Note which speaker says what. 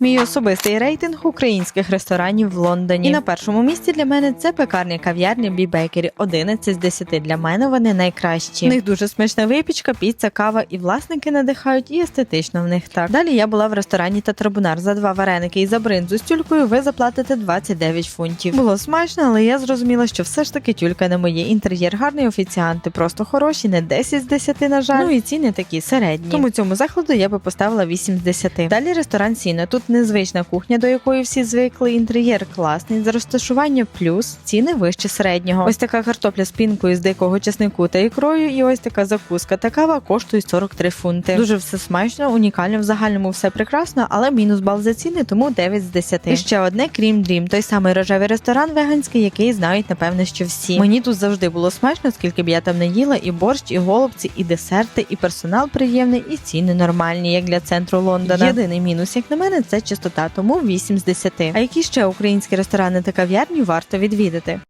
Speaker 1: Мій особистий рейтинг українських ресторанів в Лондоні. І на першому місці для мене це пекарня кав'ярня Бі Бейкері. 11 з 10. Для мене вони найкращі. В них дуже смачна випічка, піца, кава, і власники надихають, і естетично в них так. Далі я була в ресторані Татрабунар. За два вареники і за бринзу з тюлькою ви заплатите 29 фунтів. Було смачно, але я зрозуміла, що все ж таки тюлька не моє. Інтер'єр гарний, офіціанти просто хороші, не 10 з 10, на жаль. Ну і ціни такі середні. Тому цьому закладу я би поставила 8 з 10. Далі ресторан Сіно. Тут незвична кухня, до якої всі звикли. Інтер'єр класний, з розташування плюс, ціни вище середнього. Ось така картопля з пінкою з дикого часнику та ікрою, і ось така закуска та кава коштують 43 фунти. Дуже все смачно, унікально. В загальному все прекрасно, але мінус бал за ціни, тому 9 з 10. І ще одне крім дрім, той самий рожевий ресторан веганський, який знають напевне, що всі. Мені тут завжди було смачно, скільки б я там не їла, і борщ, і голубці, і десерти, і персонал приємний, і ціни нормальні, як для центру Лондона. Єдиний мінус, як на мене, це чистота, тому 8 з 10. А які ще українські ресторани та кав'ярні варто відвідати?